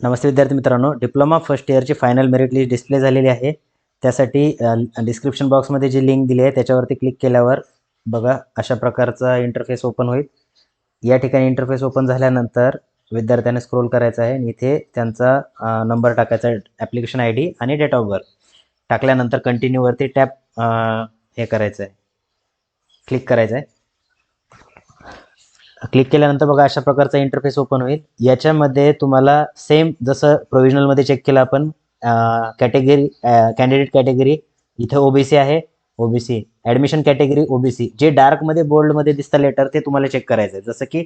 नमस्ते विद्यार्थी मित्रांनो. Diploma first इयरची फायनल मेरिट लिस्ट डिस्प्ले झालेली आहे. त्यासाठी डिस्क्रिप्शन बॉक्समध्ये जी लिंक दिली आहे त्याच्यावरती क्लिक केल्यावर बघा अशा प्रकारचा इंटरफेस ओपन होईल. या ठिकाणी इंटरफेस ओपन झाल्यानंतर विद्यार्थ्याने स्क्रोल करायचा आहे. आणि इथे त्यांचा नंबर टाकायचा आहे ॲप्लिकेशन आय डी आणि डेट ऑफ बर्थ टाकल्यानंतर कंटिन्यूवरती टॅप हे करायचं आहे क्लिक करायचं आहे क्लिक केल्यानंतर बघा अशा प्रकारचा इंटरफेस ओपन होईल. याच्यामध्ये तुम्हाला सेम जसं प्रोव्हिजनलमध्ये चेक केलं आपण कॅटेगरी कॅन्डिडेट कॅटेगरी इथं ओबीसी आहे. ओबीसी ॲडमिशन कॅटेगरी ओबीसी जे डार्कमध्ये बोल्डमध्ये दिसतं लेटर ते तुम्हाला चेक करायचं आहे जसं की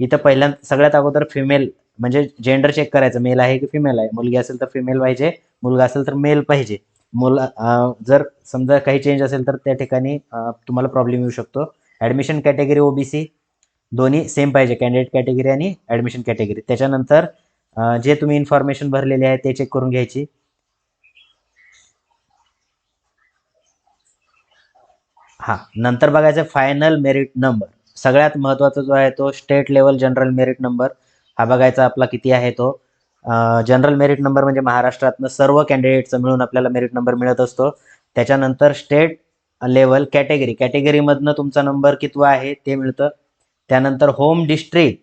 इथं पहिल्यांदा सगळ्यात अगोदर फिमेल म्हणजे जेंडर चेक करायचं. मेल आहे की फिमेल आहे? मुलगी असेल तर फिमेल पाहिजे. मुलगा असेल तर मेल पाहिजे. मुला जर समजा काही चेंज असेल तर त्या ठिकाणी तुम्हाला प्रॉब्लेम येऊ शकतो. ॲडमिशन कॅटेगरी ओबीसी दोन्ही सेम पाहिजे कॅन्डिडेट कॅटेगरी आणि ॲडमिशन कॅटेगरी त्याच्यानंतर जे तुम्ही इन्फॉर्मेशन भरलेली आहे ते चेक करून घ्यायची. हां नंतर बघायचं फायनल मेरिट नंबर सगळ्यात महत्त्वाचा जो आहे तो state level general merit number हा बघायचा आपला किती आहे तो. जनरल मेरिट नंबर म्हणजे महाराष्ट्रातनं सर्व कॅन्डिडेटचं मिळून आपल्याला मेरिट नंबर मिळत असतो. त्याच्यानंतर स्टेट लेवल कॅटेगरी कॅटेगरीमधनं तुमचा नंबर कितवा आहे ते मिळतं. त्यानंतर home district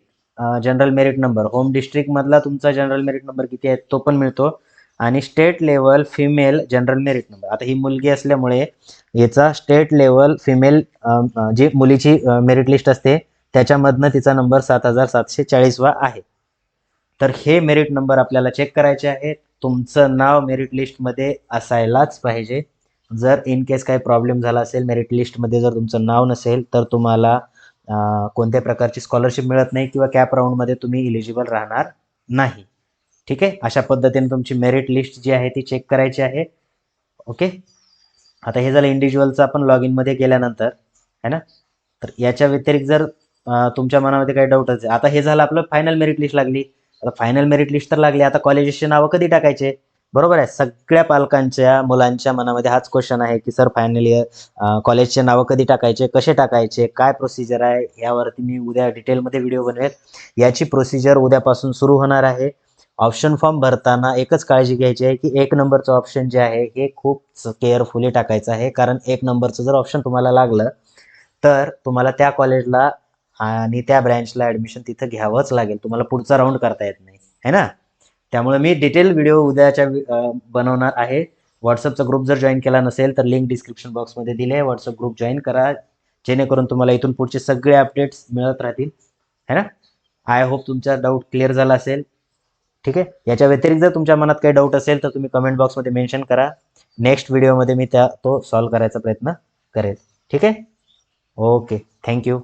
general merit number. Home डिस्ट्रिक्टमधला तुमचा जनरल मेरिट नंबर किती आहे तो पण मिळतो. आणि state level female general merit number. आता ही मुलगी असल्यामुळे याचा स्टेट लेवल फिमेल जी मुलीची मेरिट लिस्ट असते त्याच्यामधनं तिचा नंबर सात हजार सातशे चाळीसवा आहे. तर हे मेरिट नंबर आपल्याला चेक करायचे आहे तुमचं नाव मेरिट लिस्टमध्ये असायलाच पाहिजे. जर इन केस काही प्रॉब्लेम झाला असेल मेरिट लिस्टमध्ये जर तुमचं नाव नसेल तर तुम्हाला कोणत्या प्रकारची स्कॉलरशिप मिळत नाही किंवा कॅप राऊंडमध्ये तुम्ही इलिजिबल राहणार नाही. ठीक आहे? अशा पद्धतीने तुमची मेरिट लिस्ट जी आहे ती चेक करायची आहे. ओके आता हे झालं इंडिव्हिज्युअलचं आपण लॉग इनमध्ये गेल्यानंतर है ना? तर याच्या व्यतिरिक्त जर तुमच्या मनामध्ये काही डाऊट असेल आता हे झालं आपलं फायनल मेरिट लिस्ट लागली. आता फायनल मेरिट लिस्ट तर लागली. आता कॉलेजेसचे नावं कधी टाकायचे? बरोबर आहे. सगळ्या पालकांच्या मुलांच्या मनामध्ये हाच क्वेश्चन आहे की सर फायनल इयर कॉलेजचे नावं कधी टाकायचे? कसे टाकायचे? काय प्रोसिजर आहे? यावरती मी उद्या डिटेलमध्ये व्हिडिओ बनवेल. याची प्रोसिजर उद्यापासून सुरू होणार आहे. ऑप्शन फॉर्म भरताना एकच काळजी घ्यायची आहे की एक नंबरचं ऑप्शन जे आहे हे खूप केअरफुली टाकायचं आहे. कारण एक नंबरचं जर ऑप्शन तुम्हाला लागलं तर तुम्हाला त्या कॉलेजला आणि त्या ब्रँचला ॲडमिशन तिथं घ्यावंच लागेल. तुम्हाला पुढचा राऊंड करता येत नाही. है ना? त्यामुळे मी डिटेल व्हिडिओ उद्याच्या बनवणार आहे. व्हॉट्सअपचा ग्रुप जर जॉईन केला नसेल तर लिंक डिस्क्रिप्शन बॉक्समध्ये दिले आहे. व्हॉट्सअप ग्रुप जॉईन करा. जेणेकरून तुम्हाला इथून पुढचे सगळे अपडेट्स मिळत राहतील. है ना? आय होप तुमचा डाऊट क्लिअर झाला असेल. ठीक आहे? याच्या व्यतिरिक्त जर तुमच्या मनात काही डाऊट असेल तर तुम्ही कमेंट बॉक्समध्ये मेन्शन करा. नेक्स्ट व्हिडिओमध्ये मी त्या तो सॉल्व्ह करायचा प्रयत्न करेल. ठीक आहे? Okay thank you